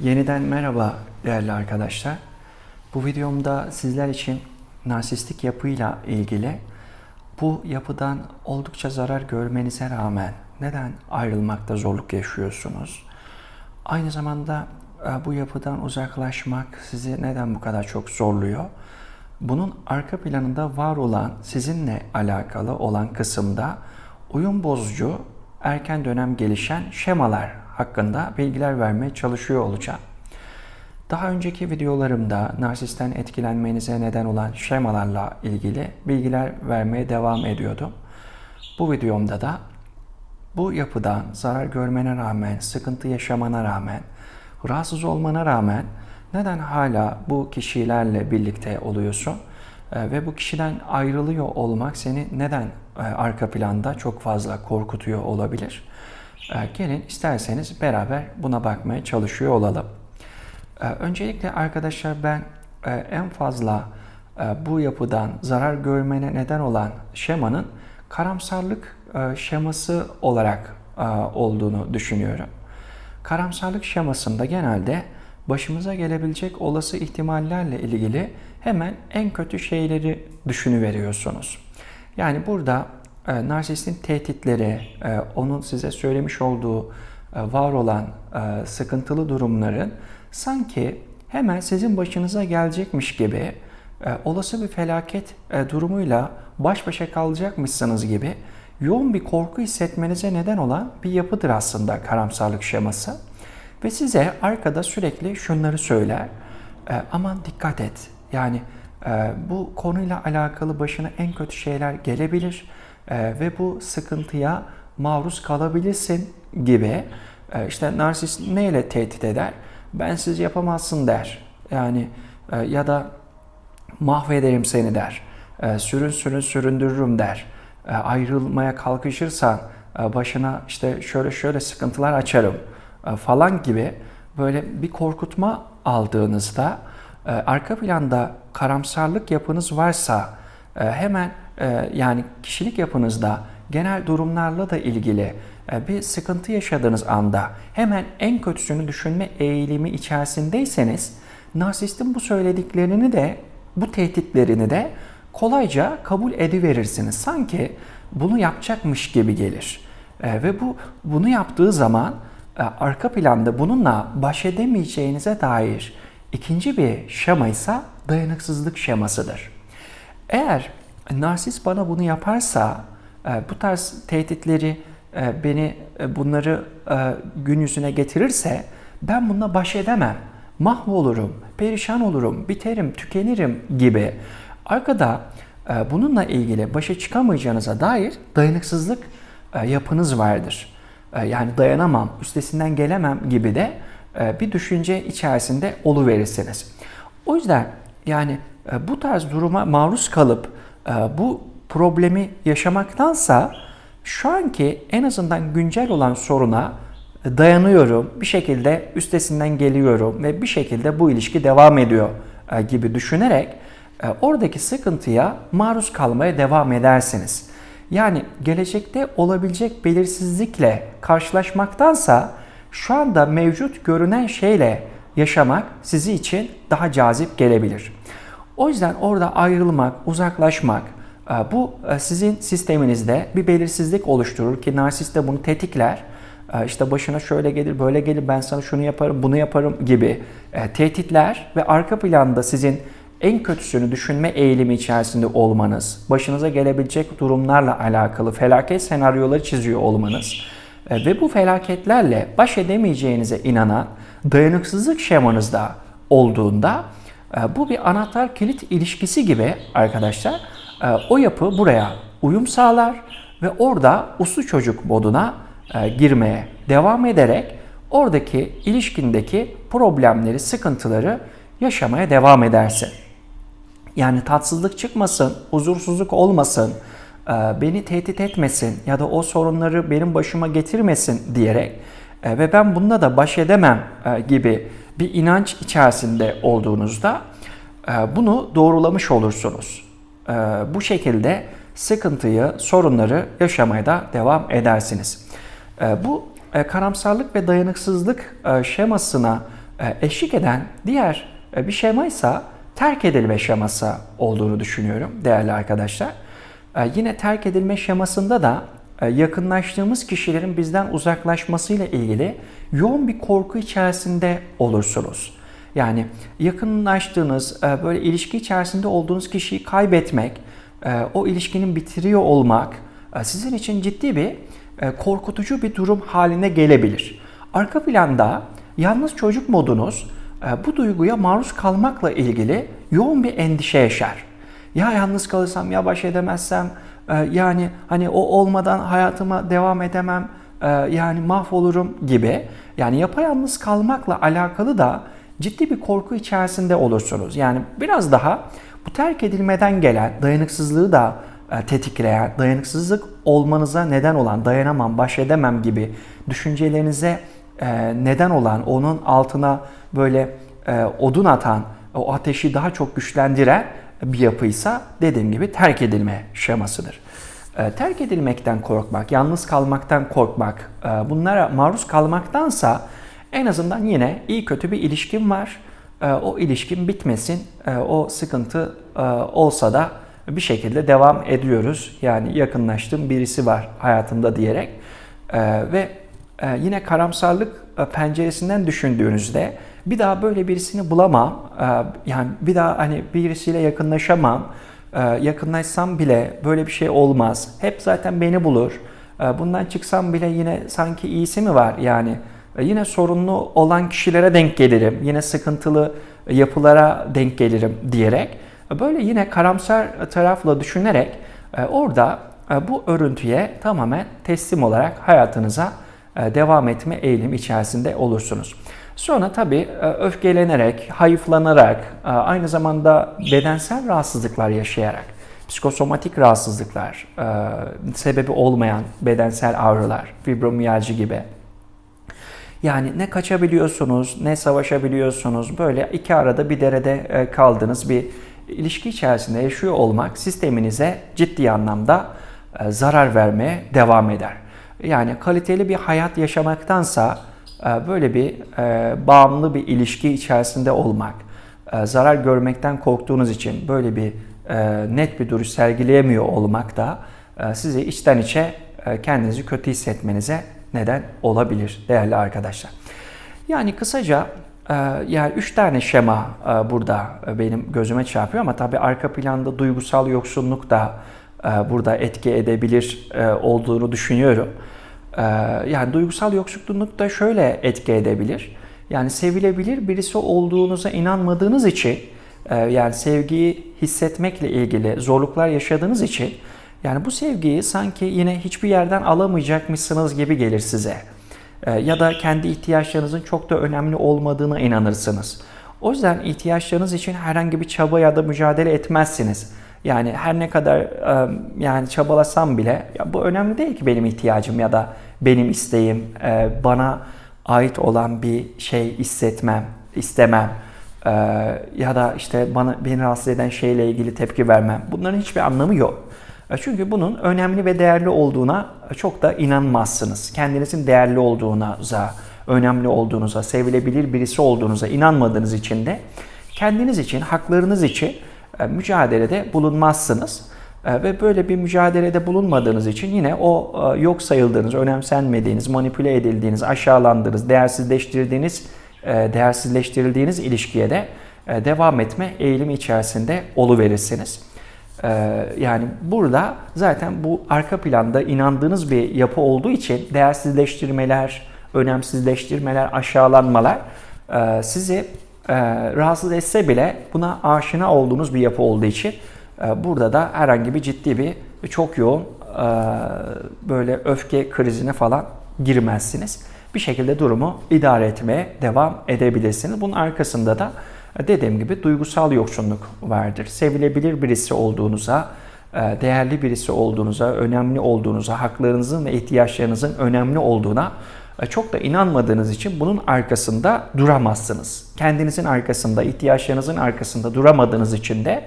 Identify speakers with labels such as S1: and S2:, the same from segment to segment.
S1: Yeniden merhaba değerli arkadaşlar. Bu videomda sizler için narsistik yapıyla ilgili bu yapıdan oldukça zarar görmenize rağmen neden ayrılmakta zorluk yaşıyorsunuz? Aynı zamanda e, bu yapıdan uzaklaşmak sizi neden bu kadar çok zorluyor? Bunun arka planında var olan sizinle alakalı olan kısımda uyum bozucu erken dönem gelişen şemalar hakkında bilgiler vermeye çalışıyor olacağım. Daha önceki videolarımda narsisten etkilenmenize neden olan şemalarla ilgili bilgiler vermeye devam ediyordum. Bu videomda da bu yapıdan zarar görmene rağmen, sıkıntı yaşamana rağmen, rahatsız olmana rağmen neden hala bu kişilerle birlikte oluyorsun? Ee, Ve bu kişiden ayrılıyor olmak seni neden e, arka planda çok fazla korkutuyor olabilir? Ee, Gelin isterseniz beraber buna bakmaya çalışıyor olalım. Ee, Öncelikle arkadaşlar ben e, en fazla e, bu yapıdan zarar görmene neden olan şemanın karamsarlık e, şeması olarak olduğunu düşünüyorum. Karamsarlık şemasında genelde başımıza gelebilecek olası ihtimallerle ilgili hemen en kötü şeyleri düşünüveriyorsunuz. Yani burada e, narsistin tehditleri, e, onun size söylemiş olduğu e, var olan e, sıkıntılı durumların sanki hemen sizin başınıza gelecekmiş gibi e, olası bir felaket e, durumuyla baş başa kalacakmışsınız gibi yoğun bir korku hissetmenize neden olan bir yapıdır aslında karamsarlık şeması. Ve size arkada sürekli şunları söyler. E, aman dikkat et. Yani e, bu konuyla alakalı başına en kötü şeyler gelebilir ve bu sıkıntıya maruz kalabilirsin gibi. E, işte narsist neyle tehdit eder? Ben siz yapamazsın der. Yani e, ya da mahvederim seni der. E, sürün sürün süründürürüm der. Ayrılmaya kalkışırsan başına işte şöyle şöyle sıkıntılar açarım falan gibi böyle bir korkutma aldığınızda arka planda karamsarlık yapınız varsa hemen yani kişilik yapınızda genel durumlarla da ilgili e, bir sıkıntı yaşadığınız anda hemen en kötüsünü düşünme eğilimi içerisindeyseniz narsistin bu söylediklerini de bu tehditlerini de kolayca kabul ediverirsiniz. Sanki bunu yapacakmış gibi gelir. E, ve bu bunu yaptığı zaman e, arka planda bununla baş edemeyeceğinize dair ikinci bir şema ise dayanıksızlık şemasıdır. Eğer narsist bana bunu yaparsa e, bu tarz tehditleri e, beni e, bunları gün yüzüne getirirse ben bununla baş edemem. Mahvolurum, perişan olurum, biterim, tükenirim gibi. Arkada bununla ilgili başa çıkamayacağınıza dair dayanıksızlık yapınız vardır. Yani dayanamam, üstesinden gelemem gibi de bir düşünce içerisinde oluverirsiniz. O yüzden yani bu tarz duruma maruz kalıp bu problemi yaşamaktansa şu anki en azından güncel olan soruna dayanıyorum, bir şekilde üstesinden geliyorum ve bir şekilde bu ilişki devam ediyor e, gibi düşünerek e, oradaki sıkıntıya maruz kalmaya devam edersiniz. Yani gelecekte olabilecek belirsizlikle karşılaşmaktansa şu anda mevcut görünen şeyle yaşamak sizi için daha cazip gelebilir. O yüzden orada ayrılmak, uzaklaşmak e, bu e, sizin sisteminizde bir belirsizlik oluşturur ki narsist de bunu tetikler. E, İşte başına şöyle gelir, böyle gelir, ben sana şunu yaparım, bunu yaparım gibi tehditler ve arka planda sizin en kötüsünü düşünme eğilimi içerisinde olmanız, başınıza gelebilecek durumlarla alakalı felaket senaryoları çiziyor olmanız ve bu felaketlerle baş edemeyeceğinize inanan dayanıksızlık şemanızda olduğunda bu bir anahtar kilit ilişkisi gibi arkadaşlar o yapı buraya uyum sağlar ve orada uslu çocuk moduna girmeye devam ederek oradaki ilişkindeki problemleri, sıkıntıları yaşamaya devam edersin. Yani tatsızlık çıkmasın, huzursuzluk olmasın, e, beni tehdit etmesin ya da o sorunları benim başıma getirmesin diyerek e, ve ben bununla da baş edemem e, gibi bir inanç içerisinde olduğunuzda bunu doğrulamış olursunuz. Bu şekilde sıkıntıyı, sorunları yaşamaya da devam edersiniz. Bu karamsarlık ve dayanıksızlık şemasına e, eşlik eden diğer e, bir şemaysa terk edilme şeması olduğunu düşünüyorum değerli arkadaşlar. E, yine terk edilme şemasında da e, yakınlaştığımız kişilerin bizden uzaklaşmasıyla ilgili yoğun bir korku içerisinde olursunuz. Yani yakınlaştığınız, e, böyle ilişki içerisinde olduğunuz kişiyi kaybetmek, e, o ilişkinin bitiriyor olmak sizin için ciddi bir korkutucu bir durum haline gelebilir. Arka planda yalnız çocuk modunuz bu duyguya maruz kalmakla ilgili yoğun bir endişe yaşar. Ya yalnız kalırsam ya baş edemezsem yani hani o olmadan hayatıma devam edemem yani mahvolurum gibi. Yani yapayalnız kalmakla alakalı da ciddi bir korku içerisinde olursunuz. Yani biraz daha bu terk edilmeden gelen dayanıksızlığı da tetikleyen, dayanıksızlık olmanıza neden olan, dayanamam, baş edemem gibi düşüncelerinize neden olan, onun altına böyle odun atan, o ateşi daha çok güçlendiren bir yapıysa dediğim gibi terk edilme şemasıdır. Terk edilmekten korkmak, yalnız kalmaktan korkmak, bunlara maruz kalmaktansa en azından yine iyi kötü bir ilişkim var. O ilişkin bitmesin, o sıkıntı olsa da bir şekilde devam ediyoruz. Yani yakınlaştığım birisi var hayatımda diyerek. Ve yine karamsarlık penceresinden düşündüğünüzde bir daha böyle birisini bulamam. Yani bir daha hani birisiyle yakınlaşamam. Yakınlaşsam bile böyle bir şey olmaz. Hep zaten beni bulur. Bundan çıksam bile yine sanki iyisi mi var yani? Yine sorunlu olan kişilere denk gelirim. Yine sıkıntılı yapılara denk gelirim diyerek böyle yine karamsar tarafla düşünerek orada bu örüntüye tamamen teslim olarak hayatınıza devam etme eğilim içerisinde olursunuz. Sonra tabii öfkelenerek, hayıflanarak, aynı zamanda bedensel rahatsızlıklar yaşayarak, psikosomatik rahatsızlıklar, sebebi olmayan bedensel ağrılar, fibromiyalji gibi yani ne kaçabiliyorsunuz, ne savaşabiliyorsunuz. Böyle iki arada bir derede kaldınız bir ilişki içerisinde yaşıyor olmak sisteminize ciddi anlamda zarar vermeye devam eder. Yani kaliteli bir hayat yaşamaktansa böyle bir bağımlı bir ilişki içerisinde olmak, zarar görmekten korktuğunuz için böyle bir net bir duruş sergileyemiyor olmak da sizi içten içe kendinizi kötü hissetmenize neden olabilir değerli arkadaşlar. Yani kısaca yani üç tane şema burada benim gözüme çarpıyor ama tabii arka planda duygusal yoksunluk da burada etki edebilir olduğunu düşünüyorum. Yani duygusal yoksunluk da şöyle etki edebilir. Yani sevilebilir birisi olduğunuza inanmadığınız için yani sevgiyi hissetmekle ilgili zorluklar yaşadığınız için yani bu sevgiyi sanki yine hiçbir yerden alamayacakmışsınız gibi gelir size. Ya da kendi ihtiyaçlarınızın çok da önemli olmadığına inanırsınız. O yüzden ihtiyaçlarınız için herhangi bir çaba ya da mücadele etmezsiniz. Yani her ne kadar yani çabalasam bile ya bu önemli değil ki benim ihtiyacım ya da benim isteğim, bana ait olan bir şey hissetmem, istemem ya da işte bana beni rahatsız eden şeyle ilgili tepki vermem. Bunların hiçbir anlamı yok. Çünkü bunun önemli ve değerli olduğuna çok da inanmazsınız. Kendinizin değerli olduğunuza, önemli olduğunuza, sevilebilir birisi olduğunuza inanmadığınız için de kendiniz için, haklarınız için mücadelede bulunmazsınız. Ve böyle bir mücadelede bulunmadığınız için yine o yok sayıldığınız, önemsenmediğiniz, manipüle edildiğiniz, aşağılandığınız, değersizleştirdiğiniz, değersizleştirildiğiniz ilişkiye de devam etme eğilimi içerisinde oluverirsiniz. Yani burada zaten bu arka planda inandığınız bir yapı olduğu için değersizleştirmeler, önemsizleştirmeler, aşağılanmalar sizi rahatsız etse bile buna aşina olduğunuz bir yapı olduğu için burada da herhangi bir ciddi bir çok yoğun böyle öfke krizine falan girmezsiniz. Bir şekilde durumu idare etmeye devam edebilirsiniz. Bunun arkasında da dediğim gibi duygusal yoksunluk vardır. Sevilebilir birisi olduğunuza, değerli birisi olduğunuza, önemli olduğunuza, haklarınızın ve ihtiyaçlarınızın önemli olduğuna çok da inanmadığınız için bunun arkasında duramazsınız. Kendinizin arkasında, ihtiyaçlarınızın arkasında duramadığınız için de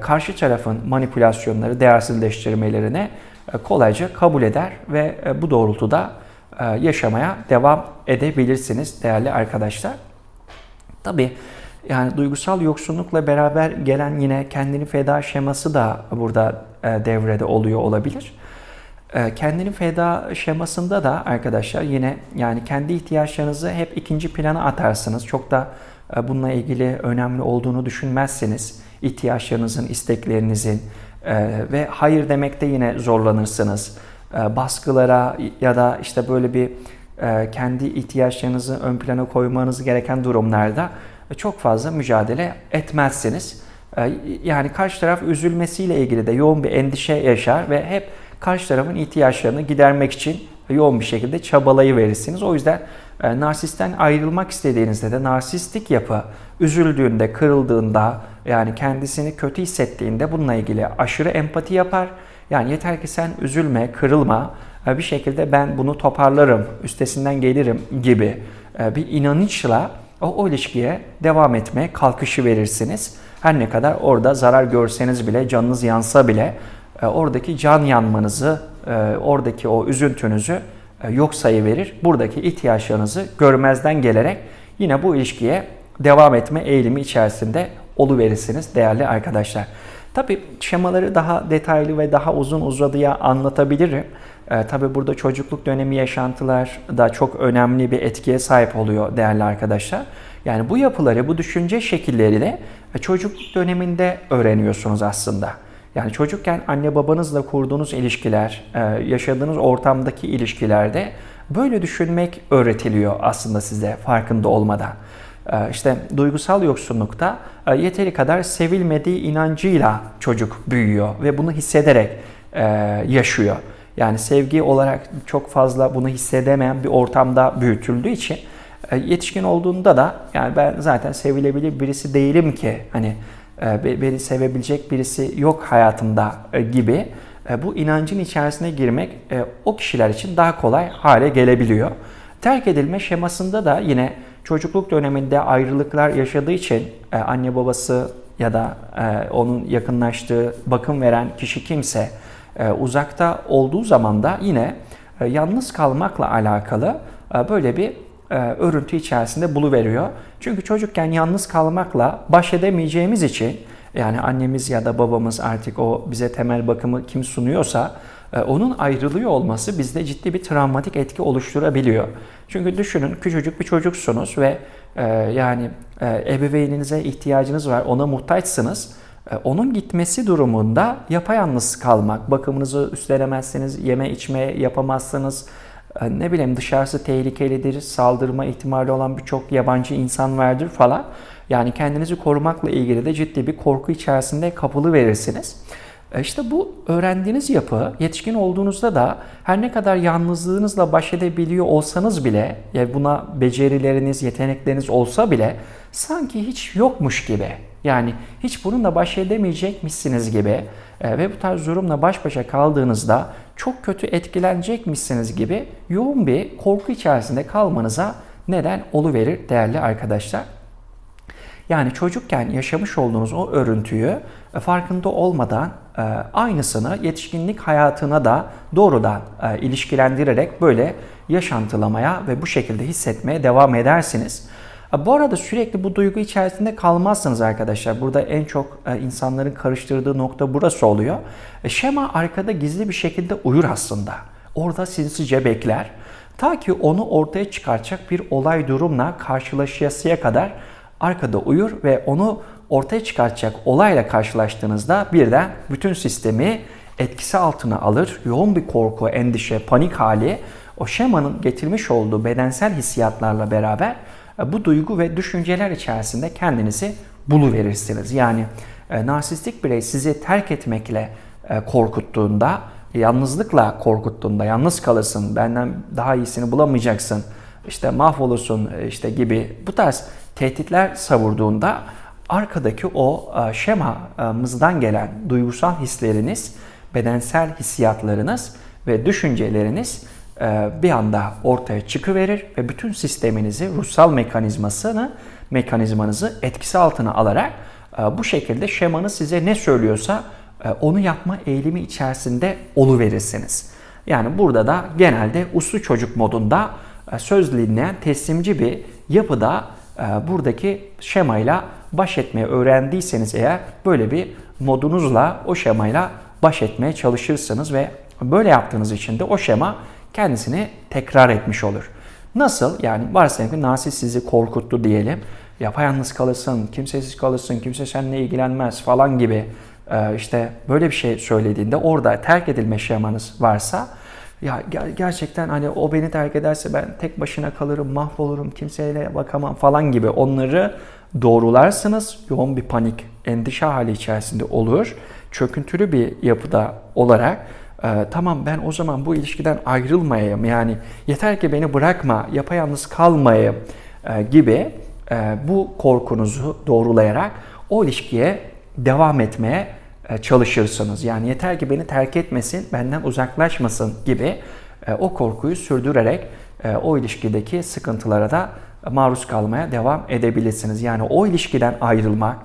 S1: karşı tarafın manipülasyonları, değersizleştirmelerine kolayca kabul eder ve bu doğrultuda yaşamaya devam edebilirsiniz değerli arkadaşlar. Tabii yani duygusal yoksunlukla beraber gelen yine kendini feda şeması da burada e, devrede oluyor olabilir. E, kendini feda şemasında da arkadaşlar yine yani kendi ihtiyaçlarınızı hep ikinci plana atarsınız. Çok da e, bununla ilgili önemli olduğunu düşünmezseniz ihtiyaçlarınızın, isteklerinizin ve hayır demekte yine zorlanırsınız. Baskılara ya da işte böyle bir kendi ihtiyaçlarınızı ön plana koymanız gereken durumlarda çok fazla mücadele etmezsiniz. Yani karşı taraf üzülmesiyle ilgili de yoğun bir endişe yaşar ve hep karşı tarafın ihtiyaçlarını gidermek için yoğun bir şekilde çabalayı verirsiniz. O yüzden e, narsisten ayrılmak istediğinizde de narsistik yapı üzüldüğünde, kırıldığında yani kendisini kötü hissettiğinde bununla ilgili aşırı empati yapar. Yani yeter ki sen üzülme, kırılma, e, bir şekilde ben bunu toparlarım, üstesinden gelirim gibi e, bir inanışla o, o ilişkiye devam etmeye kalkışı verirsiniz. Her ne kadar orada zarar görseniz bile, canınız yansa bile e, oradaki can yanmanızı, oradaki o üzüntünüzü e, yok sayıverir. Buradaki ihtiyaçlarınızı görmezden gelerek yine bu ilişkiye devam etme eğilimi içerisinde oluverirsiniz değerli arkadaşlar. Tabi şemaları daha detaylı ve daha uzun uzadıya anlatabilirim. E, tabii burada çocukluk dönemi yaşantılar da çok önemli bir etkiye sahip oluyor değerli arkadaşlar. Yani bu yapıları, bu düşünce şekilleri de e, çocukluk döneminde öğreniyorsunuz aslında. Yani çocukken anne babanızla kurduğunuz ilişkiler, e, yaşadığınız ortamdaki ilişkilerde böyle düşünmek öğretiliyor aslında size farkında olmadan. E, işte duygusal yoksunlukta yeteri kadar sevilmediği inancıyla çocuk büyüyor ve bunu hissederek yaşıyor. Yani sevgi olarak çok fazla bunu hissedemeyen bir ortamda büyütüldüğü için e, yetişkin olduğunda da yani ben zaten sevilebilir birisi değilim ki hani e, beni sevebilecek birisi yok hayatımda e, gibi bu inancın içerisine girmek o kişiler için daha kolay hale gelebiliyor. Terk edilme şemasında da yine çocukluk döneminde ayrılıklar yaşadığı için anne babası ya da onun yakınlaştığı bakım veren kişi kimse e, uzakta olduğu zaman da yine e, yalnız kalmakla alakalı e, böyle bir örüntü içerisinde buluveriyor. Çünkü çocukken yalnız kalmakla baş edemeyeceğimiz için yani annemiz ya da babamız artık o bize temel bakımı kim sunuyorsa onun ayrılıyor olması bizde ciddi bir travmatik etki oluşturabiliyor. Çünkü düşünün küçücük bir çocuksunuz ve yani ebeveyninize ihtiyacınız var, ona muhtaçsınız e, onun gitmesi durumunda yapayalnız kalmak, bakımınızı üstlenemezseniz, yeme içme yapamazsınız, e, ne bileyim dışarısı tehlikelidir, saldırma ihtimali olan birçok yabancı insan vardır falan. Yani kendinizi korumakla ilgili de ciddi bir korku içerisinde kapılı verirsiniz. E, işte bu öğrendiğiniz yapı yetişkin olduğunuzda da her ne kadar yalnızlığınızla baş edebiliyor olsanız bile, yani buna becerileriniz, yetenekleriniz olsa bile sanki hiç yokmuş gibi yani hiç bununla baş edemeyecekmişsiniz gibi e, ve bu tarz durumla baş başa kaldığınızda çok kötü etkilenecekmişsiniz gibi yoğun bir korku içerisinde kalmanıza neden oluverir değerli arkadaşlar. Yani çocukken yaşamış olduğunuz o örüntüyü e, farkında olmadan e, aynısını yetişkinlik hayatına da doğrudan e, ilişkilendirerek böyle yaşantılamaya ve bu şekilde hissetmeye devam edersiniz. Bu arada sürekli bu duygu içerisinde kalmazsınız arkadaşlar. Burada en çok e, insanların karıştırdığı nokta burası oluyor. E, şema arkada gizli bir şekilde uyur aslında. Orada sinsice bekler. Ta ki onu ortaya çıkaracak bir olay durumla karşılaşasıya kadar arkada uyur ve onu ortaya çıkartacak olayla karşılaştığınızda birden bütün sistemi etkisi altına alır. Yoğun bir korku, endişe, panik hali o şemanın getirmiş olduğu bedensel hissiyatlarla beraber bu duygu ve düşünceler içerisinde kendinizi buluverirsiniz. Yani e, narsistik birey sizi terk etmekle e, korkuttuğunda, yalnızlıkla korkuttuğunda, yalnız kalırsın, benden daha iyisini bulamayacaksın, işte mahvolursun işte gibi bu tarz tehditler savurduğunda arkadaki o şemamızdan gelen duygusal hisleriniz, bedensel hissiyatlarınız ve düşünceleriniz e, bir anda ortaya çıkıverir ve bütün sisteminizi, ruhsal mekanizmasını, mekanizmanızı etkisi altına alarak e, bu şekilde şemanız size ne söylüyorsa e, onu yapma eğilimi içerisinde oluverirsiniz. Yani burada da genelde uslu çocuk modunda söz dinleyen teslimci bir yapıda e, buradaki şemayla baş etmeyi öğrendiyseniz eğer böyle bir modunuzla o şemayla baş etmeye çalışırsınız ve böyle yaptığınız için de o şema kendisini tekrar etmiş olur. Nasıl? Yani varsayalım ki narsist sizi korkuttu diyelim. Yapayalnız kalırsın, kimsesiz kalırsın, kimse seninle ilgilenmez falan gibi e, işte böyle bir şey söylediğinde orada terk edilme şemanız varsa ya ger- gerçekten hani o beni terk ederse ben tek başına kalırım, mahvolurum, kimseyle bakamam falan gibi onları doğrularsınız. Yoğun bir panik, endişe hali içerisinde olur. Çöküntülü bir yapıda olarak e, tamam ben o zaman bu ilişkiden ayrılmayayım yani yeter ki beni bırakma, yapayalnız kalmayayım e, gibi e, bu korkunuzu doğrulayarak o ilişkiye devam etmeye e, çalışırsınız. Yani yeter ki beni terk etmesin, benden uzaklaşmasın gibi e, o korkuyu sürdürerek e, o ilişkideki sıkıntılara da maruz kalmaya devam edebilirsiniz. Yani o ilişkiden ayrılmak,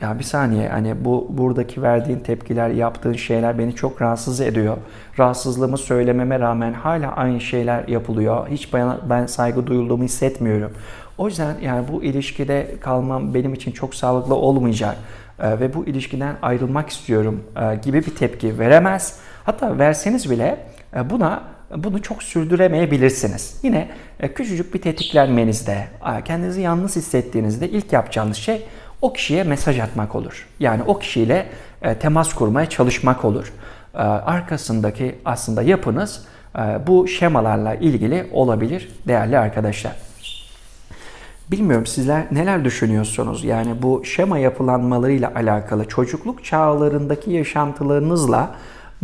S1: ya bir saniye hani bu buradaki verdiğin tepkiler, yaptığın şeyler beni çok rahatsız ediyor. Rahatsızlığımı söylememe rağmen hala aynı şeyler yapılıyor. Hiç ben, ben saygı duyulduğumu hissetmiyorum. O yüzden yani bu ilişkide kalmam benim için çok sağlıklı olmayacak e, ve bu ilişkiden ayrılmak istiyorum e, gibi bir tepki veremez. Hatta verseniz bile e, buna bunu çok sürdüremeyebilirsiniz. Yine e, küçücük bir tetiklenmenizde, kendinizi yalnız hissettiğinizde ilk yapacağınız şey o kişiye mesaj atmak olur. Yani o kişiyle e, temas kurmaya çalışmak olur. E, arkasındaki aslında yapınız e, bu şemalarla ilgili olabilir değerli arkadaşlar. Bilmiyorum sizler neler düşünüyorsunuz? Yani bu şema yapılanmalarıyla alakalı çocukluk çağlarındaki yaşantılarınızla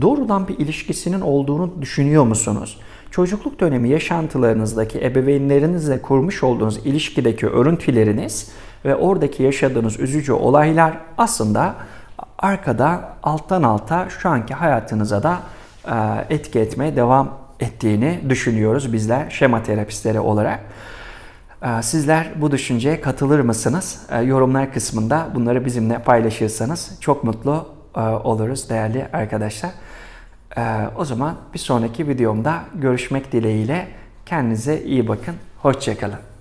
S1: doğrudan bir ilişkisinin olduğunu düşünüyor musunuz? Çocukluk dönemi yaşantılarınızdaki ebeveynlerinizle kurmuş olduğunuz ilişkideki örüntüleriniz ve oradaki yaşadığınız üzücü olaylar aslında arkada alttan alta şu anki hayatınıza da e, etki etmeye devam ettiğini düşünüyoruz bizler şema terapistleri olarak. E, Sizler bu düşünceye katılır mısınız? E, Yorumlar kısmında bunları bizimle paylaşırsanız çok mutlu oluruz değerli arkadaşlar. O zaman bir sonraki videomda görüşmek dileğiyle kendinize iyi bakın. Hoşçakalın.